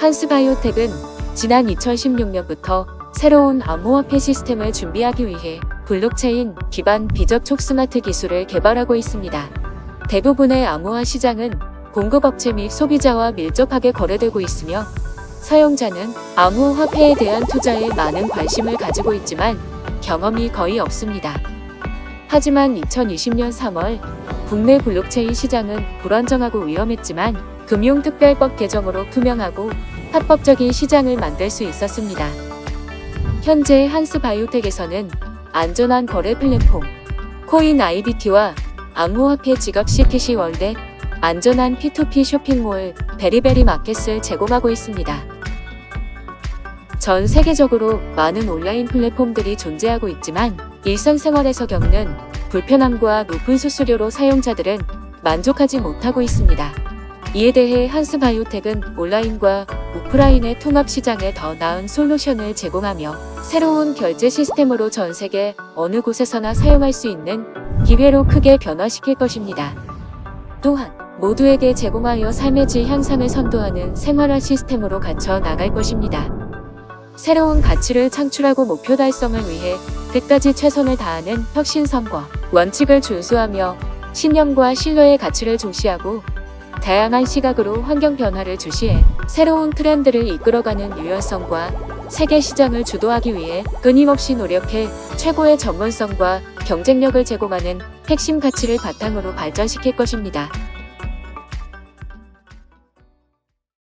한스바이오텍은 지난 2016년부터 새로운 암호화폐 시스템을 준비하기 위해 블록체인 기반 비접촉 스마트 기술을 개발하고 있습니다. 대부분의 암호화 시장은 공급업체 및 소비자와 밀접하게 거래되고 있으며 사용자는 암호화폐에 대한 투자에 많은 관심을 가지고 있지만 경험이 거의 없습니다. 하지만 2020년 3월 국내 블록체인 시장은 불안정하고 위험했지만 금융특별법 개정으로 투명하고 합법적인 시장을 만들 수 있었습니다. 현재 한스바이오텍에서는 안전한 거래 플랫폼 코인 IBT와 암호화폐 지갑 시켓이 월대 안전한 P2P 쇼핑몰 베리베리 마켓을 제공하고 있습니다. 전 세계적으로 많은 온라인 플랫폼들이 존재하고 있지만 일상생활에서 겪는 불편함과 높은 수수료로 사용자들은 만족하지 못하고 있습니다. 이에 대해 한스바이오텍은 온라인과 오프라인의 통합 시장에 더 나은 솔루션을 제공하며 새로운 결제 시스템으로 전 세계 어느 곳에서나 사용할 수 있는 기회로 크게 변화시킬 것입니다. 또한 모두에게 제공하여 삶의 질 향상을 선도하는 생활화 시스템으로 갖춰 나갈 것입니다. 새로운 가치를 창출하고 목표 달성을 위해 끝까지 최선을 다하는 혁신성과 원칙을 준수하며 신념과 신뢰의 가치를 중시하고 다양한 시각으로 환경 변화를 주시해 새로운 트렌드를 이끌어가는 유연성과 세계 시장을 주도하기 위해 끊임없이 노력해 최고의 전문성과 경쟁력을 제공하는 핵심 가치를 바탕으로 발전시킬 것입니다.